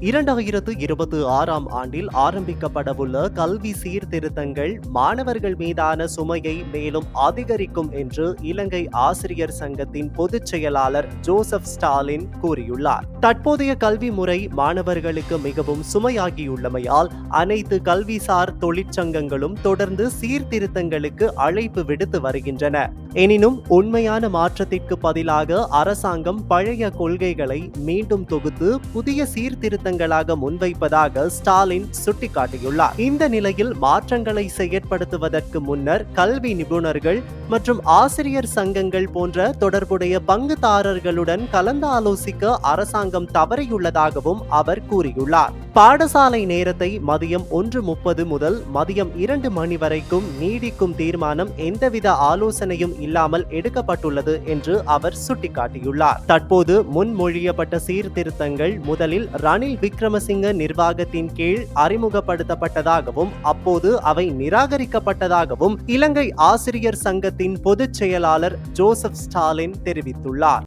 இரண்டாயிரத்து இருபத்தி ஆறாம் ஆண்டில் ஆரம்பிக்கப்படவுள்ள கல்வி சீர்திருத்தங்கள் மாணவர்கள் மீதான சுமையை மேலும் அதிகரிக்கும் என்று இலங்கை ஆசிரியர் சங்கத்தின் பொதுச் செயலாளர் ஜோசப் ஸ்டாலின் கூறியுள்ளார். தற்போதைய கல்வி முறை மாணவர்களுக்கு மிகவும் சுமையாகியுள்ளமையால் அனைத்து கல்விசார் தொழிற்சங்கங்களும் தொடர்ந்து சீர்திருத்தங்களுக்கு அழைப்பு விடுத்து வருகின்றன. எனினும் உண்மையான மாற்றத்திற்கு பதிலாக அரசாங்கம் பழைய கொள்கைகளை மீண்டும் தொகுத்து புதிய சீர்திருத்தங்களாக முன்வைப்பதாக ஸ்டாலின் சுட்டிக்காட்டியுள்ளார். இந்த நிலையில் மாற்றங்களை செயற்படுத்துவதற்கு முன்னர் கல்வி நிபுணர்கள் மற்றும் ஆசிரியர் சங்கங்கள் போன்ற தொடர்புடைய பங்குதாரர்களுடன் கலந்து ஆலோசிக்க அரசாங்கம் தவறியுள்ளதாகவும் அவர் கூறியுள்ளார். பாடசாலை நேரத்தை மதியம் ஒன்று முப்பது முதல் மதியம் இரண்டு மணி வரைக்கும் நீடிக்கும் தீர்மானம் எந்தவித ஆலோசனையும் இல்லாமல் எடுக்கப்பட்டுள்ளது என்று அவர் சுட்டிக்காட்டியுள்ளார். தற்போது முன்மொழியப்பட்ட சீர்திருத்தங்கள் முதலில் ரணில் விக்ரமசிங்க நிர்வாகத்தின் கீழ் அறிமுகப்படுத்தப்பட்டதாகவும் அப்போது அவை நிராகரிக்கப்பட்டதாகவும் இலங்கை ஆசிரியர் சங்கத்தின் பொதுச் செயலாளர் ஜோசப் ஸ்டாலின் தெரிவித்துள்ளார்.